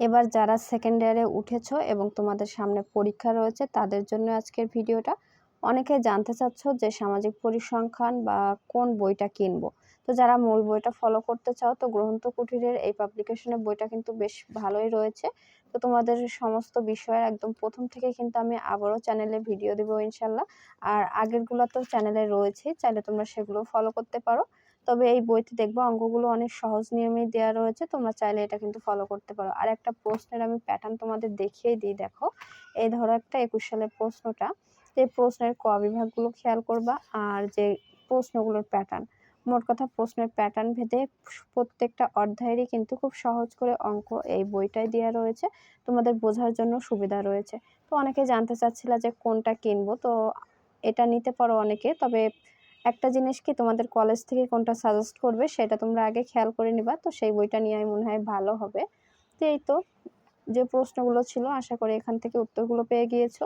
এবার যারা সেকেন্ড ইয়ারে উঠেছো এবং তোমাদের সামনে পরীক্ষা রয়েছে, তাদের জন্য আজকের ভিডিওটা। অনেকে জানতে চাচ্ছ যে সামাজিক পরিসংখ্যান বা কোন বইটা কিনবো। তো যারা মূল বইটা ফলো করতে চাও, তো গ্রন্থ কুটিরের এই পাবলিকেশনের বইটা কিন্তু বেশ ভালোই রয়েছে। তো তোমাদের সমস্ত বিষয়ের একদম প্রথম থেকে কিন্তু আমি আবারও চ্যানেলে ভিডিও দেবো ইনশাল্লাহ। আর আগেরগুলো তো চ্যানেলে রয়েছে চাইলে তোমরা সেগুলো ফলো করতে পারো। তবে এই বইতে দেখব অঙ্কগুলো অনেক সহজ নিয়মেই দেওয়া রয়েছে, তোমরা চাইলে এটা কিন্তু ফলো করতে পারো। আর একটা প্রশ্নের আমি প্যাটার্ন তোমাদের দেখিয়ে দিই, দেখো। এই ধরো একটা একুশ সালের প্রশ্নটা, যে প্রশ্নের ক বিভাগগুলো খেয়াল করবা আর যে প্রশ্নগুলোর প্যাটার্ন মোট কথা প্রশ্নের প্যাটার্ন ভেদে প্রত্যেকটা অধ্যায়েরই কিন্তু খুব সহজ করে অঙ্ক এই বইটাই দেওয়া রয়েছে। তোমাদের বোঝার জন্য সুবিধা রয়েছে। তো অনেকে জানতে চাচ্ছিলা যে কোনটা কিনবো, তো এটা নিতে পারো অনেকে, তবে একটা জিনিস কি তোমাদের কলেজ থেকে কোনটা সাজেস্ট করবে সেটা তোমরা আগে খেয়াল করে নিবা। তো সেই বইটা নিয়ে আমি মনে হয় ভালো হবে। তো এই তো, যে প্রশ্নগুলো ছিল, আশা করি এখান থেকে উত্তরগুলো পেয়ে গিয়েছো।